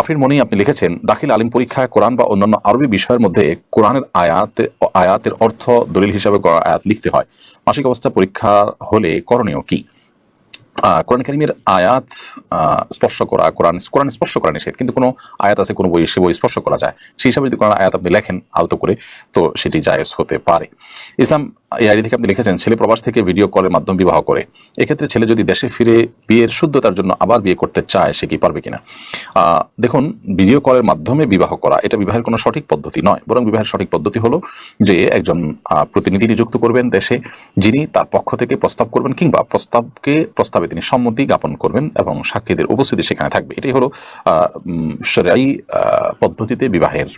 আফরিন মনি আপনি লিখেছেন, দাখিল আলিম পরীক্ষায় কোরআন বা অন্যান্য আরবি বিষয়ের মধ্যে কোরআনের আয়াত, আয়াতের অর্থ দলিল হিসাবে গড়া আয়াত লিখতে হয়। মাসিক অবস্থা পরীক্ষা হলে করণীয় কি? কোরআন কারিমের আয়াত স্পর্শ করা, কোরআন কোরআন স্পর্শ করা নিষেধ, কিন্তু কোনো আয়াত আছে, কোনো বই সে বই স্পর্শ করা যায়? সেই হিসাবে যদি কোরআন আয়াত আপনি লেখেন আলতো করে, তো সেটি জায়েজ হতে পারে। ইসলাম, এই আইডি থেকে আপনি লিখেছেন, ছেলে প্রবাস থেকে ভিডিও কলের মাধ্যমে বিবাহ করে। এক্ষেত্রে ছেলে যদি দেশে ফিরে বিয়ের শুদ্ধতার জন্য আবার বিয়ে করতে চায়, সে কি পারবে কিনা? দেখুন, ভিডিও কলের মাধ্যমে বিবাহ করা, এটা বিবাহের কোনো সঠিক পদ্ধতি নয়। বরং বিবাহের সঠিক পদ্ধতি হলো যে, একজন প্রতিনিধি নিযুক্ত করবেন দেশে, যিনি তার পক্ষ থেকে প্রস্তাব করবেন কিংবা প্রস্তাবকে প্রস্তাবে তিনি সম্মতি জ্ঞাপন করবেন এবং সাক্ষীদের উপস্থিতি সেখানে থাকবে। এটাই হলো সরাই পদ্ধতিতে বিবাহের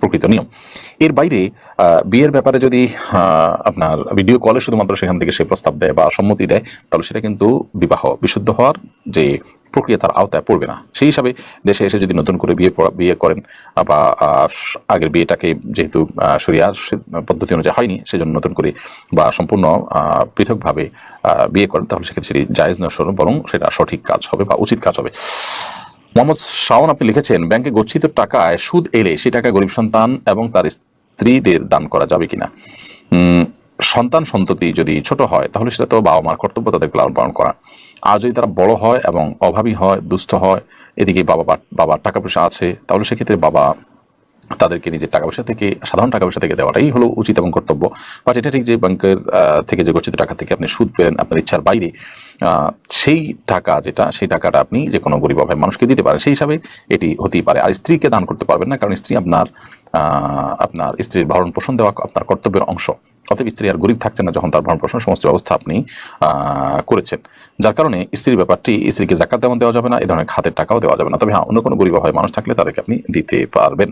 প্রকৃত নিয়ম। এর বাইরে বিয়ের ব্যাপারে যদি আপনার ভিডিও কলে শুধুমাত্র সেখান থেকে সে প্রস্তাব দেয় বা সম্মতি দেয়, তাহলে সেটা কিন্তু বিবাহ, বিশুদ্ধ হওয়ার যে প্রক্রিয়া তার আওতায় পড়বে না। সেই হিসাবে দেশে এসে যদি নতুন করে বিয়ে বিয়ে করেন, বা আগের বিয়েটাকে যেহেতু সরিয়ার পদ্ধতি অনুযায়ী হয়নি, সেজন্য নতুন করে বা সম্পূর্ণ পৃথকভাবে বিয়ে করেন, তাহলে সেক্ষেত্রে সেটি জায়েজ নয় বরং সেটা সঠিক কাজ হবে বা উচিত কাজ হবে। মোহাম্মদ শাওন, আপনি লিখেছেন, ব্যাংকে গচ্ছিত টাকায় সুদ এলে সেই টাকা গরিব সন্তান এবং তার স্ত্রীদের দান করা যাবে কিনা? সন্তান সন্ততি যদি ছোট হয়, তাহলে সেটা তো বাবা মার কর্তব্য তাদেরকে লালন পালন করা। আর যদি তারা বড় হয় এবং অভাবী হয়, দুস্থ হয়, এদিকে বাবা বাবার টাকা পয়সা আছে, তাহলে সেক্ষেত্রে বাবা তাদেরকে নিজের টাকা পয়সা থেকে, সাধারণ টাকা পয়সা থেকে দেওয়াটাই হলো উচিত এবং কর্তব্য। বাট এটা ঠিক যে ব্যাংকের থেকে যে গচ্ছিত টাকা থেকে আপনি সুদ পেলেন, আপনার ইচ্ছার বাইরে সেই টাকা যেটা, সেই টাকাটা আপনি যে কোনো গরিব অভাব মানুষকে দিতে পারেন, সেই হিসাবে এটি হতেই পারে। আর স্ত্রীকে দান করতে পারবেন না, কারণ স্ত্রী আপনার আপনার স্ত্রীর ভরণ পোষণ দেওয়া আপনার কর্তব্যের অংশ। অতএব স্ত্রী আর গরিব থাকছে না যখন তার ভরণ পোষণ সমস্ত ব্যবস্থা আপনি করেছেন। যার কারণে স্ত্রীর ব্যাপারটি স্ত্রীকে জাকাত তেমন দেওয়া যাবে না, এ ধরনের খাতের টাকাও দেওয়া যাবে না। তবে হ্যাঁ অন্য কোনো গরিব হয় মানুষ থাকলে তাদেরকে আপনি দিতে পারবেন।